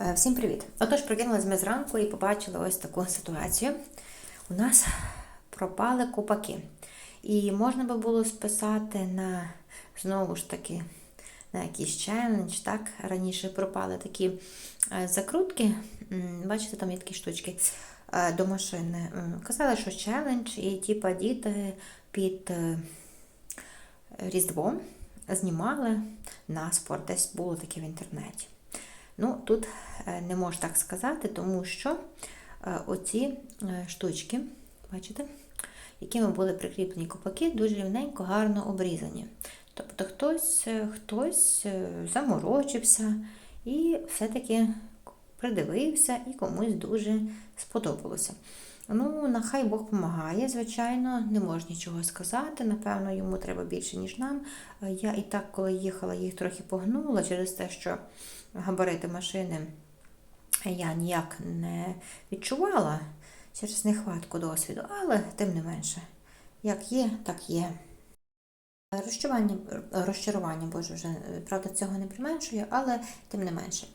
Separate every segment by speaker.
Speaker 1: Е, Всім привіт! Отож, прокинулась ми зранку і побачили ось таку ситуацію. У нас пропали купаки. І можна би було списати на знову ж таки на якийсь челендж. Так? Раніше пропали такі е, закрутки. Бачите, там є такі штучки е, до машини. Казали, що челендж, і типа діти під е, Різдво знімали на спорт. Десь було таке в інтернеті. Ну, тут е, не можу так сказати, тому що е, оці е, штучки, бачите, якими були прикріплені копаки, дуже рівненько, гарно обрізані. Тобто хтось, хтось заморочився і все-таки придивився і комусь дуже сподобалося. Ну, нехай Бог допомагає, звичайно, не можу нічого сказати. Напевно, йому треба більше, ніж нам. Е, Я і так, коли їхала, їх трохи погнула через те, що габарити машини я ніяк не відчувала через нехватку досвіду, але тим не менше, як є, так є. Розчарування, розчарування, боже, вже е, правда цього не применшує, але тим не менше.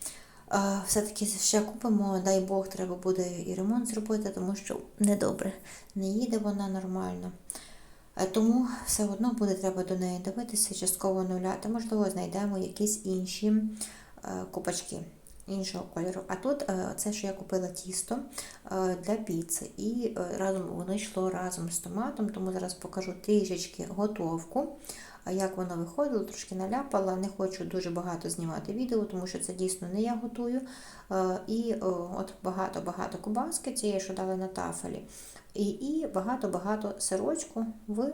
Speaker 1: Все-таки ще купимо, дай Бог, треба буде і ремонт зробити, тому що недобре, не їде вона нормально. Тому все одно буде треба до неї дивитися, частково оновляти. Можливо, знайдемо якісь інші е, купачки іншого кольору. А тут е, це, що я купила тісто е, для піци, і разом воно йшло разом з томатом, тому зараз покажу трішечки готовку. Як воно виходило, трошки наляпала. Не хочу дуже багато знімати відео, тому що це дійсно не я готую. Е, І от багато-багато кубаски цієї, що дали на тафелі, і багато-багато сирочку в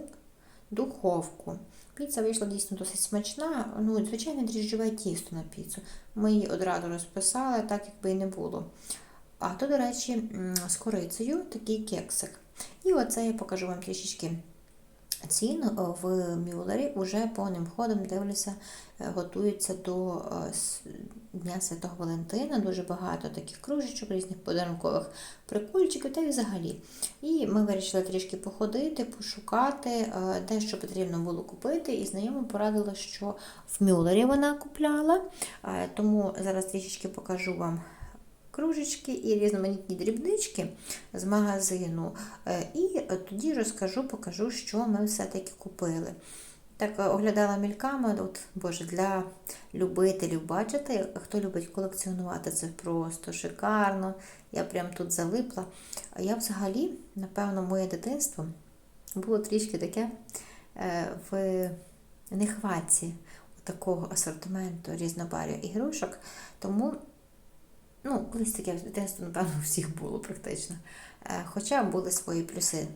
Speaker 1: духовку. Піца вийшла дійсно досить смачна. Ну, звичайно, дріжджове тісто на піцу. Ми її одразу розписали, так якби і не було. А то, до речі, з корицею такий кексик. І оце я покажу вам трішечки цін е, в Мюллері. Уже повним ходом дивлюся, е, готуються до е, Дня Святого Валентина. Дуже багато таких кружечок, різних подарункових прикольчиків та й взагалі. І ми вирішили трішки походити, пошукати, е, де що потрібно було купити. І знайома порадила, що в Мюллері вона купляла. Тому зараз трішечки покажу вам кружечки і різноманітні дрібнички з магазину. Е, І тоді розкажу, покажу, що ми все-таки купили. Так е, оглядала мільками, от, боже, для любителів, бачите, хто любить колекціонувати, це просто шикарно. Я прям тут залипла. А я взагалі, напевно, моє дитинство було трішки таке е, в нехватці такого асортименту різнобарів ігрушок. Тому Ну, колись таке в дитинстві, напевно, у всіх було практично. Е, Хоча були свої плюси,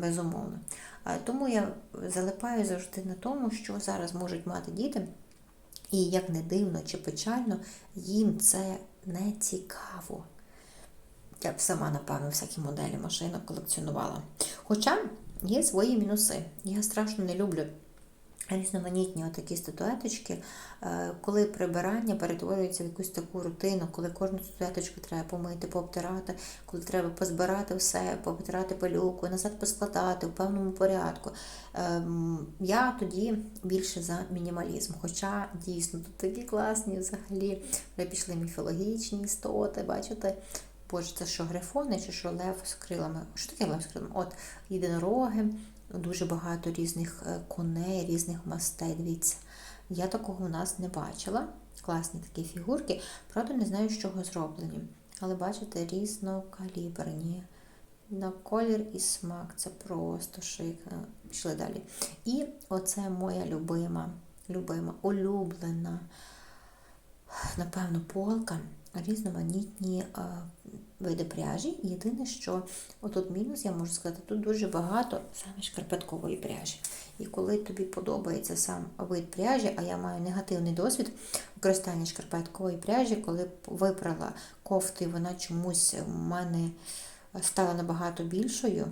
Speaker 1: безумовно. Е, Тому я залипаю завжди на тому, що зараз можуть мати діти, і як не дивно чи печально, їм це не цікаво. Я б сама, напевно, всякі моделі машинок колекціонувала. Хоча є свої мінуси. Я страшно не люблю різноманітні отакі статуеточки, е, коли прибирання перетворюється в якусь таку рутину, коли кожну статуеточку треба помити, пообтирати, коли треба позбирати все, пообтирати пилюку, назад поскладати в певному порядку. Ем, Я тоді більше за мінімалізм. Хоча дійсно тут такі класні взагалі вже пішли міфологічні істоти, бачите? Боже, це що грифони чи що лев з крилами? Що таке лев з крилами? От єдинороги, дуже багато різних е, коней, різних мастей. Дивіться, я такого у нас не бачила. Класні такі фігурки. Правда, не знаю, з чого зроблені. Але бачите, різнокаліберні. На колір і смак. Це просто шик. Е, Пішли далі. І оце моя любима, любима, улюблена, напевно, полка. Різноманітні е, види пряжі. Єдине, що отут мінус, я можу сказати, тут дуже багато саме шкарпеткової пряжі. І коли тобі подобається сам вид пряжі, а я маю негативний досвід використання шкарпеткової пряжі, коли випрала кофту, і вона чомусь в мене стала набагато більшою,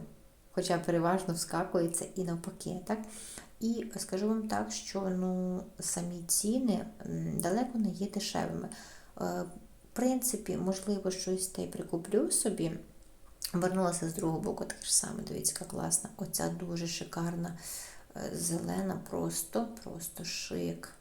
Speaker 1: хоча переважно вскакується і навпаки. Так? І скажу вам так, що ну, самі ціни далеко не є дешевими. Принципі, можливо, щось та й прикуплю собі. Вернулася з другого боку, так ж саме, дивіться, яка класна. Оця дуже шикарна е, зелена, просто, просто шик.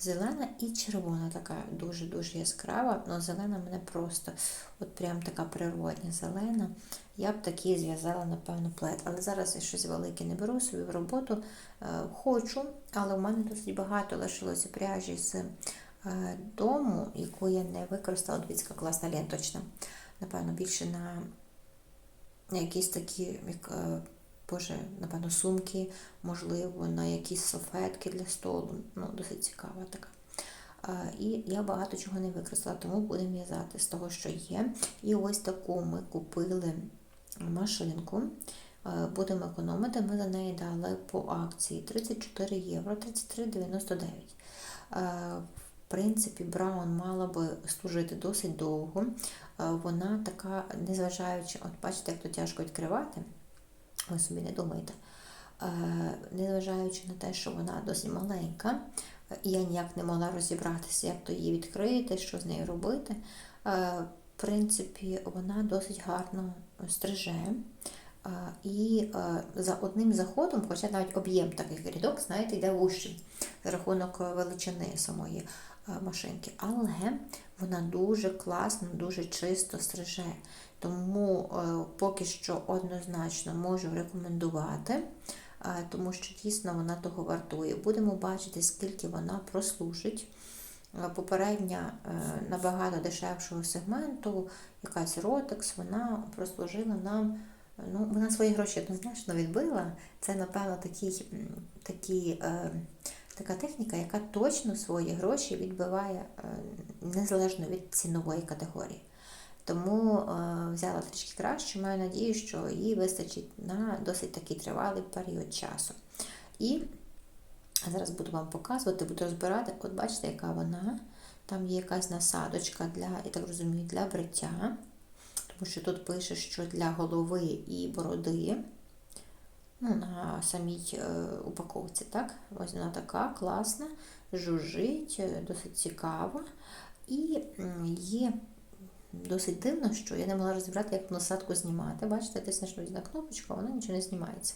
Speaker 1: зелена і червона, така дуже-дуже яскрава, але зелена мене просто от прям така природня зелена. Я б такі зв'язала, напевно, плед. Але зараз я щось велике не беру собі в роботу. Е, хочу, але в мене досить багато лишилося пряжі з дому, яку я не використала. Дивіться, класна ленточна. Напевно, більше на якісь такі, як, е, боже, напевно, сумки, можливо, на якісь салфетки для столу. Ну, досить цікава така. Е, І я багато чого не використала, тому будемо в'язати з того, що є. І ось таку ми купили машинку. Е, Будемо економити. Ми за неї дали по акції 34 євро, 33,99. Принципі, Браун мала би служити досить довго. Е, Вона така, незважаючи, от бачите, як то тяжко відкривати, ви собі не думаєте. Е, Незважаючи на те, що вона досить маленька, е, і я ніяк не могла розібратися, як то її відкрити, що з нею робити. В принципі, вона досить гарно стриже. І за одним заходом, хоча навіть об'єм таких рядок, знаєте, йде вущий за рахунок величини самої машинки. Але вона дуже класно, дуже чисто стриже. Тому е, поки що однозначно можу рекомендувати, е, тому що дійсно вона того вартує. Будемо бачити, скільки вона прослужить. Е, Попередня е, набагато дешевшого сегменту, якась Rotex, вона прослужила нам. Ну, вона свої гроші однозначно відбила. Це, напевно, такий, е, така техніка, яка точно свої гроші відбиває е, незалежно від цінової категорії. Тому е, взяла трішки краще, маю надію, що їй вистачить на досить такий тривалий період часу. І зараз буду вам показувати, буду розбирати. От бачите, яка вона. Там є якась насадочка для, я так розумію, для бриття. Тому що тут пише, що для голови і бороди. Ну, на самій е, упаковці, так? Ось вона така класна, жужжить, е, досить цікава. І є досить дивно, що я не могла розібрати, як насадку знімати. Бачите, тиснеш на кнопочку, вона нічого не знімається.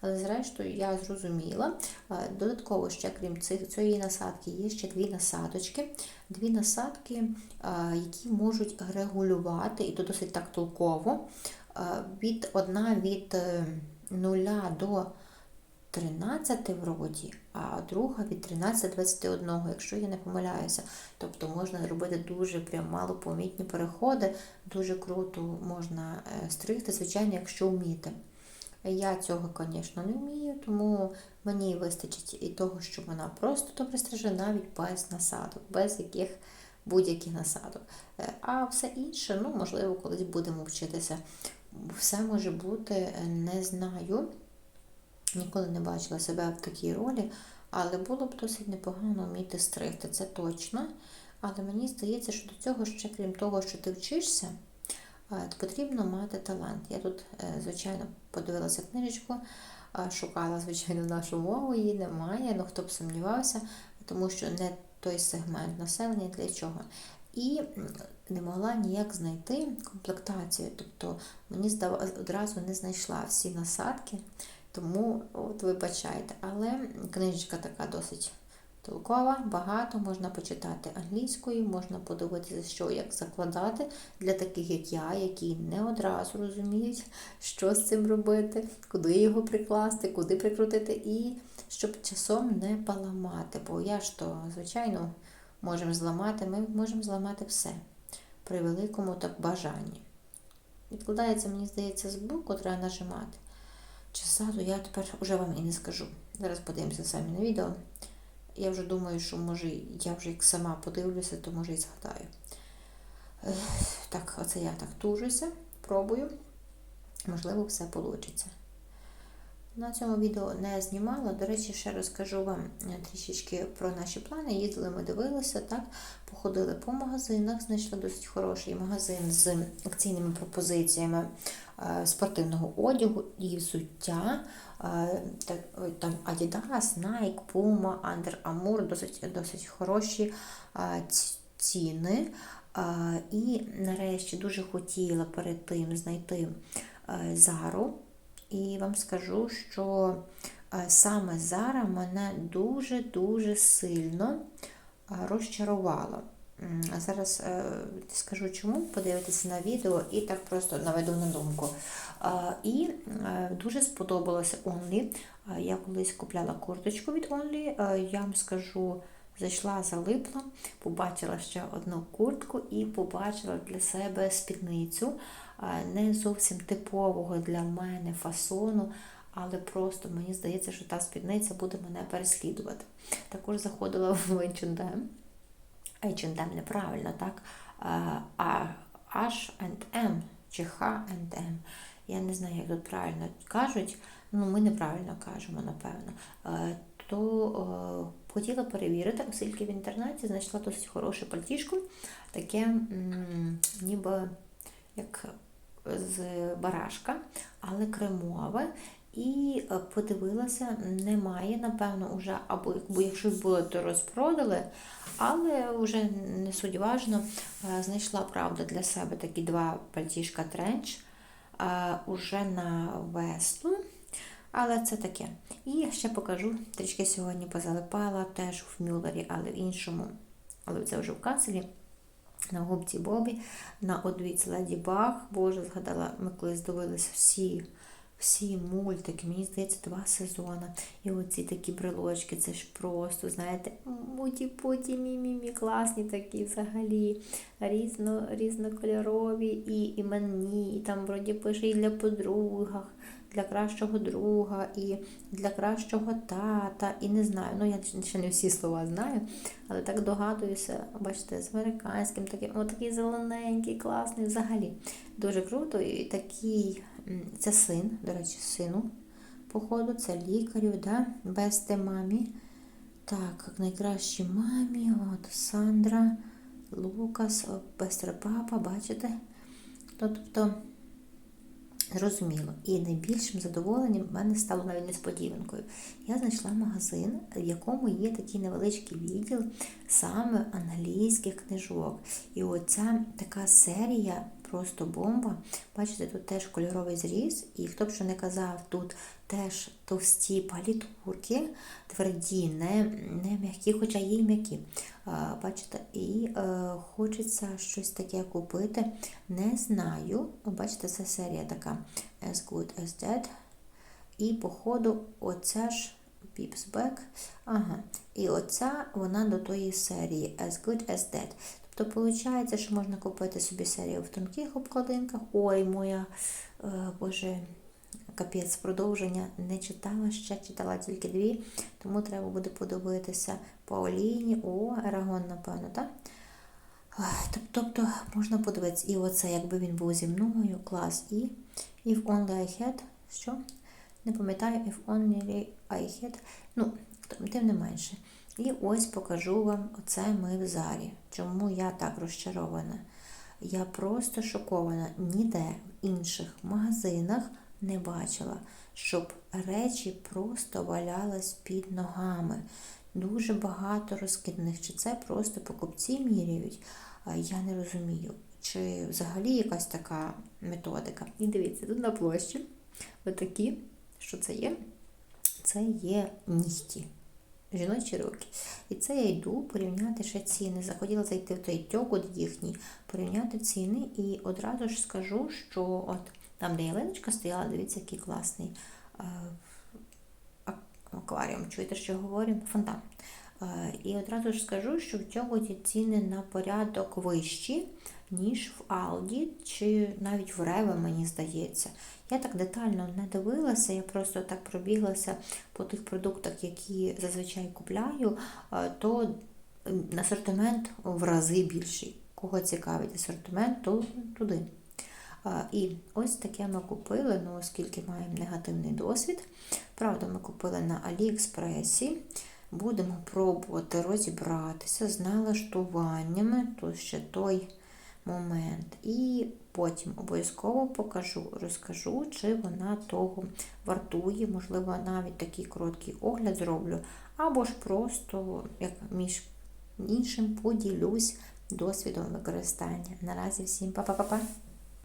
Speaker 1: Але зрештою я зрозуміла. Е, Додатково ще, крім цих, цієї насадки, є ще дві насадочки. Дві насадки, які можуть регулювати, і то досить так толково, від одна від 0 до 13 вроді, а друга від 13 до 21, якщо я не помиляюся. Тобто можна робити дуже прям малопомітні переходи, дуже круто можна е, стригти, звичайно, якщо вміти. Я цього, звісно, не вмію, тому мені вистачить і того, що вона просто добре стриже, навіть без насадок, без яких будь-яких насадок. Е, А все інше, ну, можливо, колись будемо вчитися. Все може бути, е, не знаю. Ніколи не бачила себе в такій ролі, але було б досить непогано вміти стригти, це точно. Але мені здається, що до цього ще, крім того, що ти вчишся, е, потрібно мати талант. Я тут, е, звичайно, подивилася книжечку, шукала, звичайно, нашу мову, її немає, ну хто б сумнівався, тому що не той сегмент населення для чого. І не могла ніяк знайти комплектацію. Тобто мені одразу не знайшла всі насадки, тому от вибачайте. Але книжечка така досить толкова, багато, можна почитати англійською, можна подивитися, що як закладати для таких, як я, які не одразу розуміють, що з цим робити, куди його прикласти, куди прикрутити, і щоб часом не поламати. Бо я ж то, звичайно, можемо зламати, ми можемо зламати все при великому так бажанні. Відкладається, мені здається, з боку, треба нажимати. Чи ззаду я тепер вже вам і не скажу. Зараз подивимося самі на відео. Я вже думаю, що може я вже як сама подивлюся, то може і згадаю. Так, оце я так тужуся, пробую. Можливо, все вийде. На цьому відео не знімала. До речі, ще розкажу вам е, трішечки про наші плани. Їздили, ми дивилися, так, походили по магазинах, знайшли досить хороший магазин з акційними пропозиціями е, спортивного одягу і взуття. Е, Там Adidas, Nike, Puma, Under Armour, досить, досить хороші ціни. І нарешті дуже хотіла перед тим знайти Зару. І вам скажу, що е, саме Зара мене дуже-дуже сильно а, розчарувало. Зараз е, скажу чому, подивитися на відео і так просто наведу на думку. І е, дуже сподобалося Only. Я колись купляла курточку від Only, е, я вам скажу, зайшла, залипла, побачила ще одну куртку і побачила для себе спідницю не зовсім типового для мене фасону, але просто мені здається, що та спідниця буде мене переслідувати. Також заходила в H&M. H&M неправильно, так? H&M чи H&M. Я не знаю, як тут правильно кажуть. Ну, ми неправильно кажемо, напевно. То е, хотіла перевірити, оскільки в інтернеті знайшла досить хороше пальтішко, таке м, ніби як з барашка, але кремове. І е, подивилася, немає, напевно, вже, або якщо було, то розпродали, але вже не суть важно, е, знайшла правда для себе такі два пальтішка тренч е, уже на весну. Але це таке. І ще покажу, трішки сьогодні позалипала теж в Мюллері, але в іншому, але це вже в каселі. На губці Бобі, на одвіць Леді Баг. Боже, згадала, ми колись дивилися всі всі мультики, мені здається, два сезони. І оці такі брелочки, це ж просто, знаєте, муті-путі, мі-мі-мі, класні такі взагалі, різно, різнокольорові і іменні, і там вроді пише і для подругах, для кращого друга, і для кращого тата, і не знаю. Ну, я ще не всі слова знаю, але так догадуюся, бачите, з американським таким, о, такий зелененький, класний, взагалі. Дуже круто. І такий, це син, до речі, сину, походу, це лікарю, да? Бесте мамі. Так, як найкращій мамі, от Сандра, Лукас, Бестер папа, бачите? Тобто. Зрозуміло. І найбільшим задоволенням в мене стало навіть несподіванкою. Я знайшла магазин, в якому є такий невеличкий відділ саме англійських книжок. І оця така серія просто бомба. Бачите, тут теж кольоровий зріз, і хто б що не казав, тут теж товсті палітурки, тверді, не не м'які, хоча є й м'які. Бачите, і е, хочеться щось таке купити. Не знаю. Бачите, це серія така As Good as Dead. І, походу, оця ж Back. Ага. І оця вона до тої серії As Good as Dead. Тобто, виходить, що можна купити собі серію в тонких обкладинках. Ой, моя, е, боже, капець, продовження не читала ще, читала тільки дві, тому треба буде подивитися по Оліні. О, Ерагон, напевно, так? Тобто можна подивитися, і оце, якби він був зі мною, клас І. If only I had, що? Не пам'ятаю, if only I had. Ну, тим не менше. І ось покажу вам оце ми в зарі. Чому я так розчарована? Я просто шокована. Ніде в інших магазинах не бачила, щоб речі просто валялись під ногами. Дуже багато розкидних. Чи це просто покупці міряють? Я не розумію. Чи взагалі якась така методика? І дивіться, тут на площі отакі, що це є? Це є нігті жіночі руки. І це я йду порівняти ще ціни. Захотіла зайти в той тьогот їхній, порівняти ціни, і одразу ж скажу, що от там, де ялиночка стояла, дивіться, який класний е, акваріум. Чуєте, що говорю? Фонтан. Е, і одразу ж скажу, що в тьоготі ціни на порядок вищі, ніж в Алді, чи навіть в Реве, мені здається. Я так детально не дивилася, я просто так пробіглася по тих продуктах, які зазвичай купляю, то асортимент в рази більший. Кого цікавить асортимент, то туди. І ось таке ми купили, ну, оскільки маємо негативний досвід. Правда, ми купили на Аліекспресі. Будемо пробувати розібратися з налаштуваннями, то ще той момент. І потім обов'язково покажу, розкажу, чи вона того вартує, можливо, навіть такий короткий огляд зроблю, або ж просто, як між іншим, поділюсь досвідом використання. Наразі всім па-па-па-па!